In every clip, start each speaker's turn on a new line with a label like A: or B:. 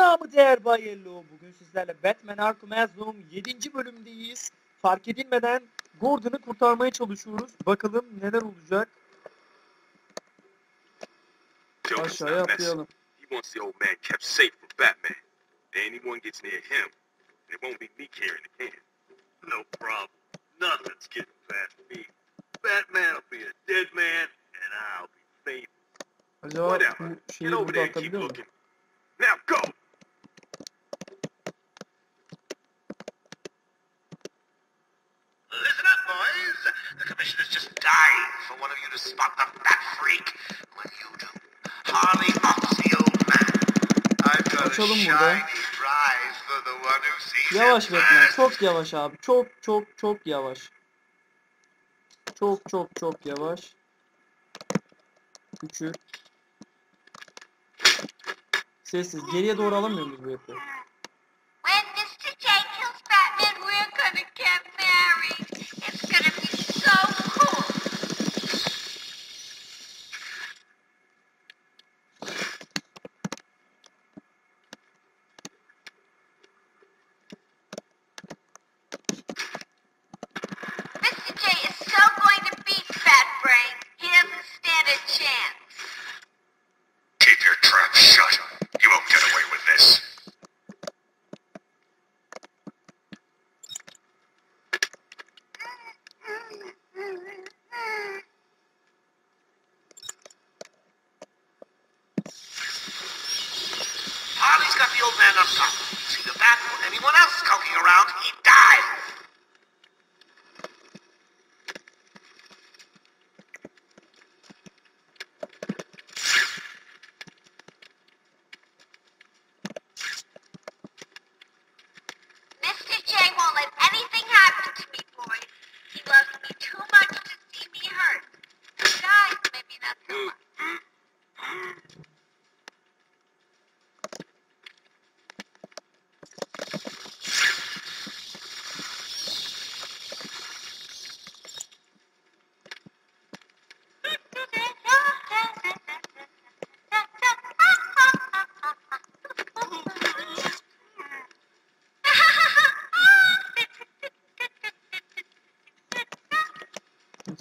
A: namı değer Bayello. Bugün sizlerle Batman Arkham Asylum 7. bölümdeyiz. Fark edilmeden Gordon'ı kurtarmaya çalışıyoruz. Bakalım neler olacak. Aşağıya atlayalım.
B: He wants the old man kept safe from Batman. Anyone gets near him, and it won't be me carrying the can. No problem. Nothing's getting past me. Batman will be a dead man, and I'll be faithful.
A: Acaba bu şeyi burada atabiliyor muyum?
B: Now go!
C: Listen up, boys. The commissioner's just dying for one of you to spot the bat freak. When you do, Harley hops the old man. I've got a
A: Açalım
C: shiny
A: burada.
C: prize for the one who sees
A: Yavaş
C: it
A: Batman.
C: first.
A: Çok yavaş abi. Çok çok çok yavaş. Çok çok çok yavaş. Küçük. Sessiz. Geriye doğru alamıyor muyuz bu?
D: When Mr.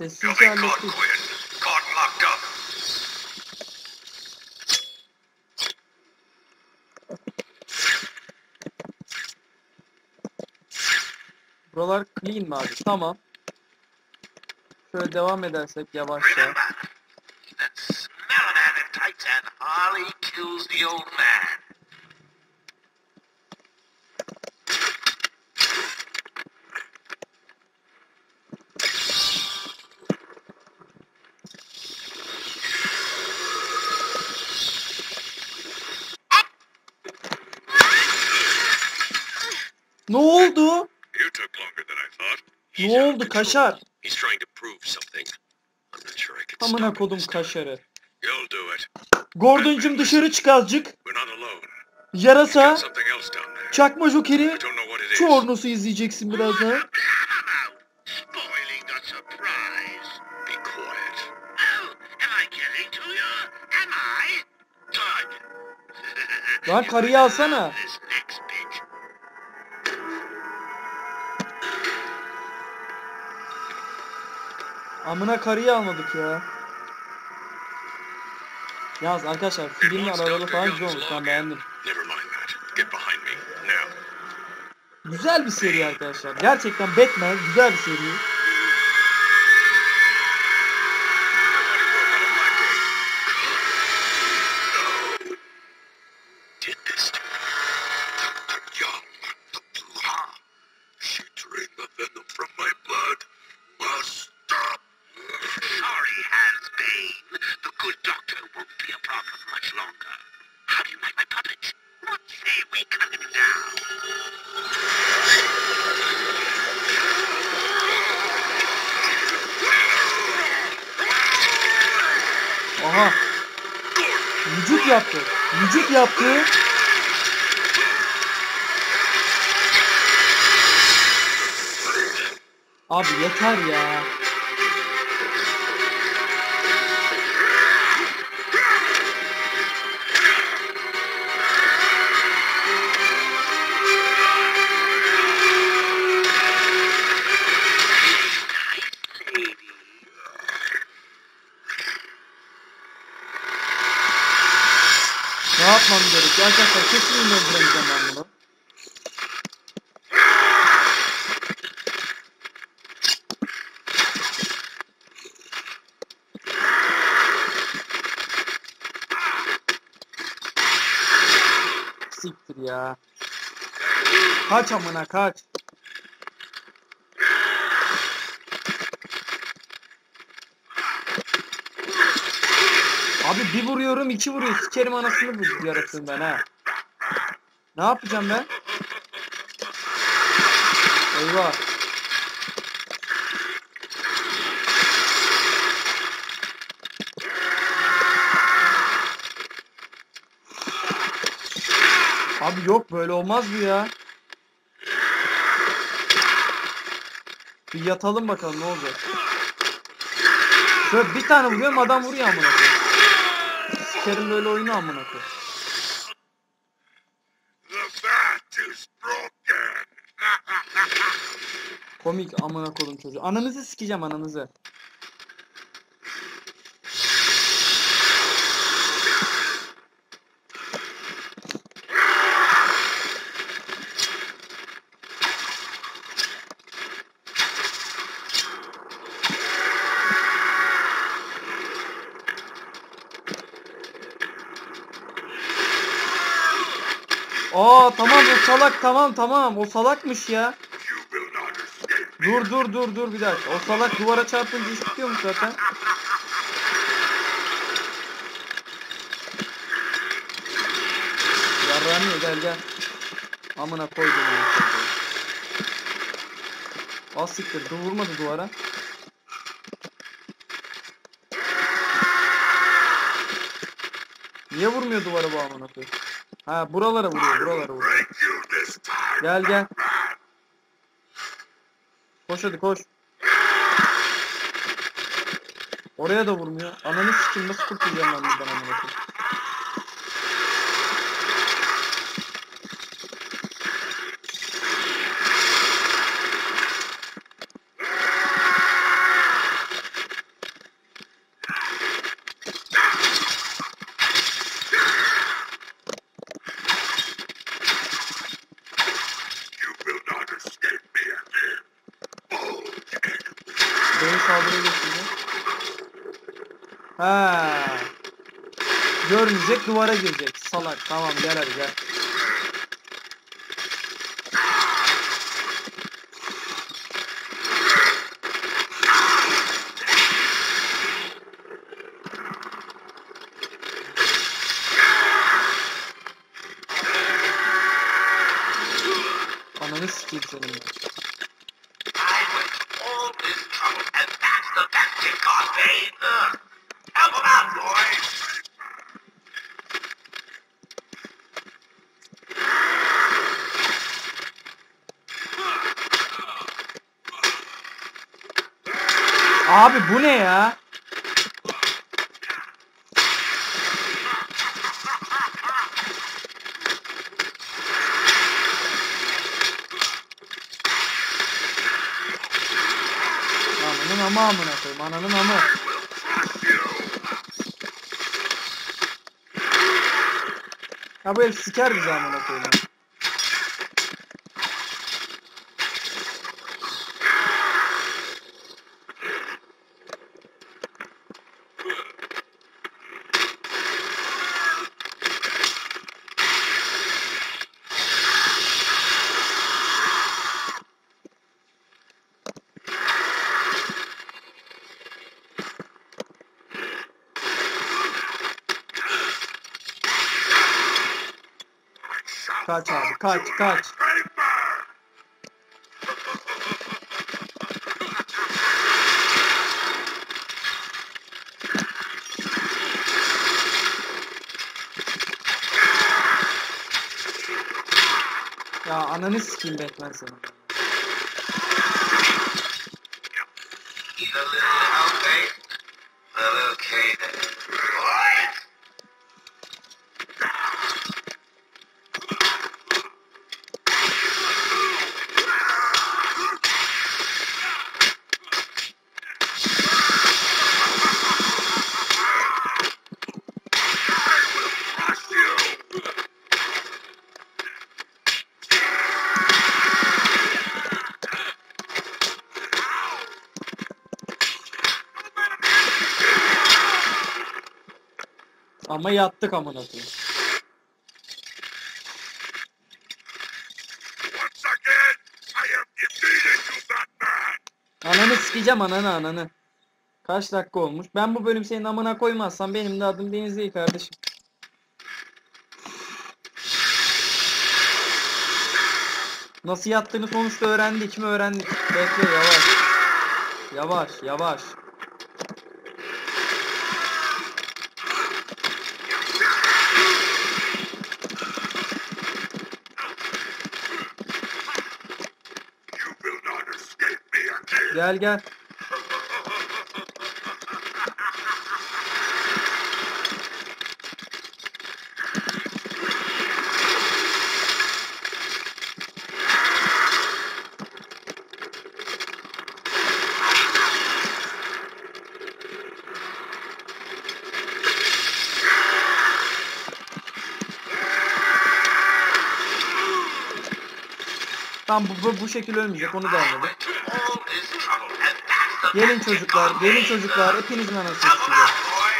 A: Sessizce
C: be caught,
A: hallettik.
C: Quinn. Caught and locked up.
A: Buralar clean mi abi? Tamam. Şöyle devam edersek yavaşça.
C: Remember, that smelling man in tights and Harley kills the old man.
A: Ne oldu? Ne oldu kaşar? Amına kodum kaşarı. Gordon'cum dışarı çık azıcık. Yarasa, çakma jokeri. Çornos'u izleyeceksin birazdan.
C: Spoiling the surprise.
A: Amına karıyı almadık ya. Yalnız arkadaşlar araları
B: Dr.
A: falan güzel olmuş ben beğendim. Güzel bir seri arkadaşlar. Gerçekten Batman güzel bir seri. Yaptı. Vücut yaptı. Abi yeter ya. Yapmam gerekiyor? Arkadaşlar kesin öldüremeyeceğim ben bunu. Siktir ya. Kaç amına kaç. Abi bir vuruyorum iki vuruyor. Sikerim anasını bu yaratığım ben ha. Ne yapacağım ben? Eyvah. Abi yok böyle olmaz bu ya. Bir yatalım bakalım ne olacak. Şöyle bir tane vuruyorum adam vuruyor amına koyayım. Sikerim böyle oyunu amına koyayım. Komik amına koydum çocuğu. Ananızı sikeceğim ananızı. Aa tamam o salak tamam tamam o salakmış ya. Dur dur dur dur bir dakika. O salak duvara çarpınca iş bitiyormuş zaten. Yarranıyor gel gel. Amına koydum. Az siktir dur vurmadı duvara. Niye vurmuyor duvara bu amına koyayım? Ha buralara vuruyor buralara vuruyor. Gel gel. Koş hadi koş. Oraya da vurmuyor. Ananı sikim nasıl kurtulacağım ben buradan amına koyayım. Görmeyecek duvara girecek. Salak. Tamam gel hadi gel. Ananı sikeyim senin. ben.
C: I was all this trouble, and that's the best it got me. Ugh. Help him out, boys.
A: Abi bu ne ya? Ananın ama amına koyayım. Ananın amı. Ya bu herif siker bizi amına koyayım. Kaç abi kaç kaç.
B: Ya
A: ananı sikeyim Batman seni.
C: Get a little okay, but okay.
A: Ama yattık amına koyayım. Ananı sikeceğim ananı ananı. Kaç dakika olmuş? Ben bu bölüm senin amına koymazsam benim de adım Deniz değil kardeşim. Nasıl yattığını sonuçta öğrendik mi öğrendik. Bekle yavaş. Yavaş yavaş. Gel gel. Tam bu, bu, bu şekil ölmeyecek onu da anladık. Gelin çocuklar, gelin çocuklar. Hepinizin anasını
C: Help 'em
A: sikeceğim.
C: out, boy.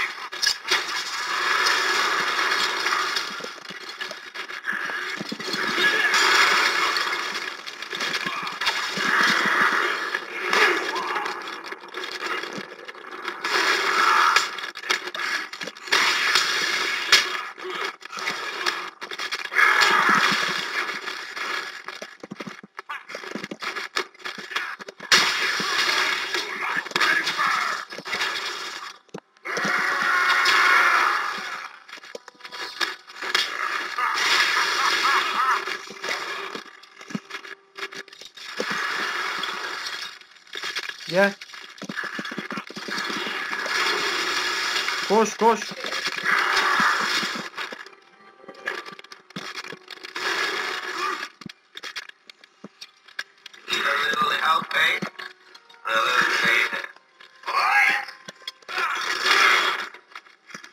A: Gel. Koş koş.
C: Need a little help, eh? Well, okay then. What?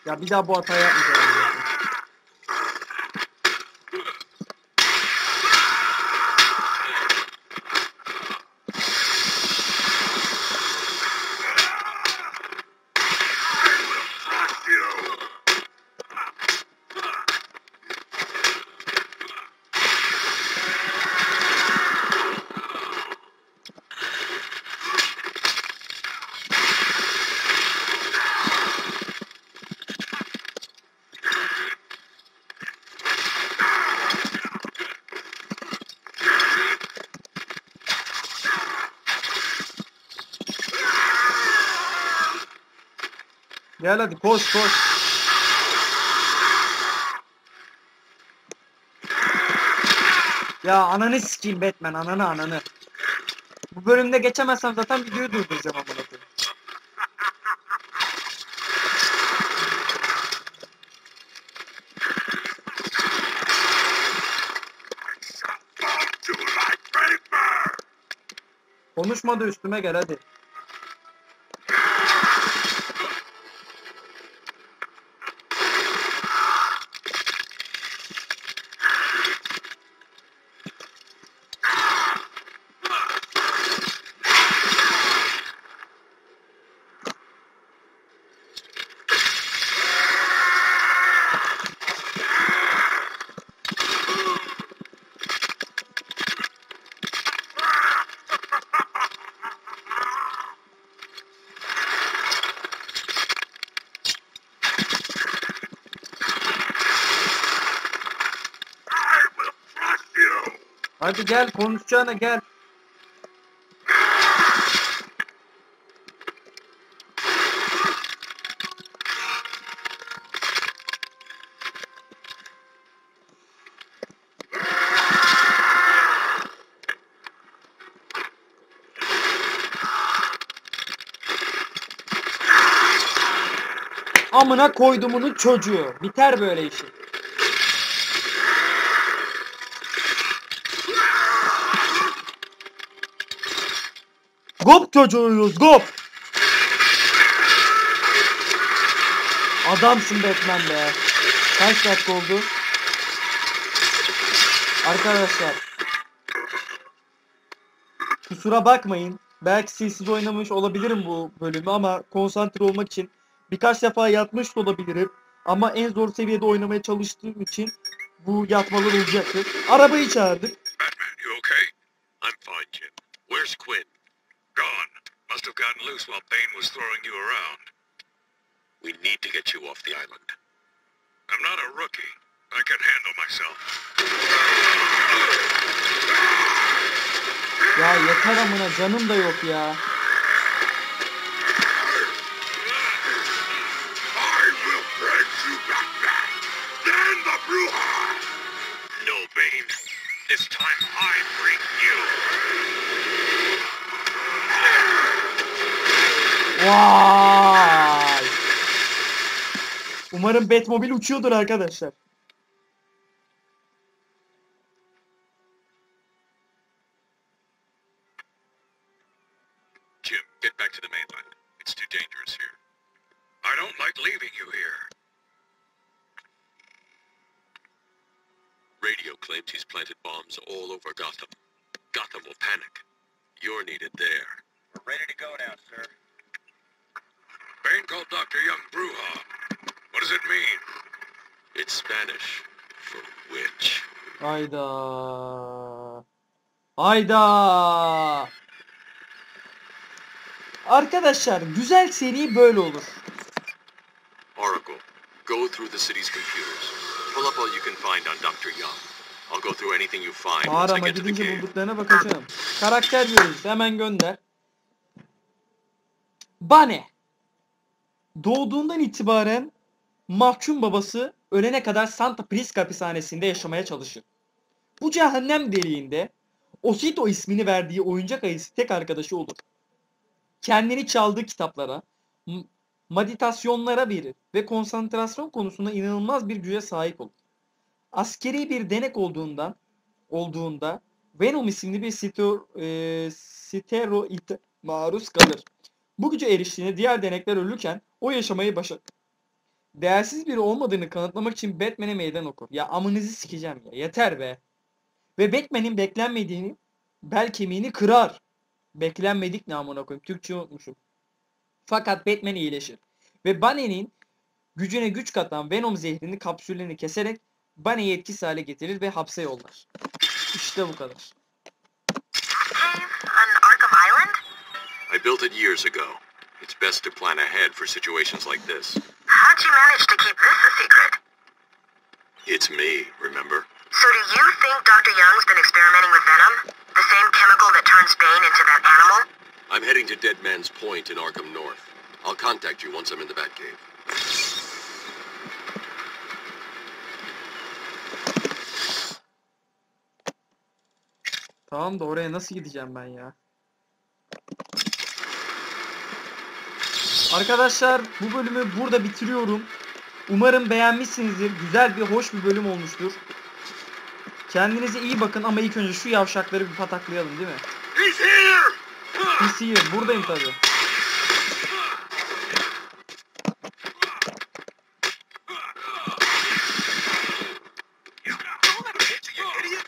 A: Ya bir daha bu hatayı yapmayacağım. zaten.
B: Crush you!
A: Gel hadi koş koş. Ya ananı sikeyim Batman ananı ananı. Bu bölümde geçemezsem zaten videoyu durduracağım amına koyayım. Konuşma da üstüme gel hadi. Hadi gel konuşacağına gel. Amına koydumunun çocuğu. Biter böyle işi. Gop çocuğuyuz gop. Adamsın Batman be. Kaç dakika oldu? Arkadaşlar. Kusura bakmayın. Belki sessiz oynamış olabilirim bu bölümü ama konsantre olmak için birkaç defa yatmış da olabilirim. Ama en zor seviyede oynamaya çalıştığım için bu yatmalar olacaktır. Arabayı çağırdık.
B: Loose while Bane was throwing you around. We need to get you off the island. I'm not a rookie. I can handle myself.
A: Ya yeter amına canım da yok ya.
B: I will break you, Batman. Then the Bruja. No, Bane. This time I break you.
A: Vay. Umarım Batmobil uçuyordur arkadaşlar.
B: Jim, get back to the mainland. It's too dangerous here. I don't like leaving you here. Radio claims he's planted bombs all over Gotham. Gotham will panic. You're needed there.
C: We're ready to go now, sir.
B: Called Dr. Young Bruja. What does it mean? It's Spanish for witch.
A: Hayda. Hayda. Arkadaşlar güzel seri böyle olur.
B: Oracle, go through the city's computers. Pull up all you can find on Dr. Young. I'll go through anything you find once I get to the cave.
A: bulduklarına bakacağım. Karakter diyoruz. Hemen gönder. Bane. Doğduğundan itibaren mahkum babası ölene kadar Santa Prisca hapishanesinde yaşamaya çalışır. Bu cehennem deliğinde Osito ismini verdiği oyuncak ayısı tek arkadaşı olur. Kendini çaldığı kitaplara, meditasyonlara verir ve konsantrasyon konusunda inanılmaz bir güce sahip olur. Askeri bir denek olduğundan olduğunda Venom isimli bir ster, e, steroid maruz kalır. Bu güce eriştiğinde diğer denekler ölürken o yaşamayı başarır. Değersiz biri olmadığını kanıtlamak için Batman'e meydan okur. Ya amınızı sikeceğim ya. Yeter be. Ve Batman'in beklenmediğini bel kemiğini kırar. Beklenmedik ne amına koyayım. Türkçe unutmuşum. Fakat Batman iyileşir. Ve Bunny'nin gücüne güç katan Venom zehrini kapsüllerini keserek Bunny'yi etkisiz hale getirir ve hapse yollar. İşte bu kadar.
D: Cave on Arkham Island?
B: I built it years ago. It's best to plan ahead for situations like this.
D: How'd you manage to keep this a secret?
B: It's me, remember?
D: So do you think Dr. Young's been experimenting with Venom? The same chemical that turns Bane into that animal?
B: I'm heading to Dead Man's Point in Arkham North. I'll contact you once I'm in the Batcave.
A: Tamam da oraya nasıl gideceğim ben ya? Arkadaşlar bu bölümü burada bitiriyorum. Umarım beğenmişsinizdir. Güzel bir hoş bir bölüm olmuştur. Kendinize iyi bakın ama ilk önce şu yavşakları bir pataklayalım değil mi?
B: He's here!
A: Biz here. Buradayım tabi.
B: You idiot!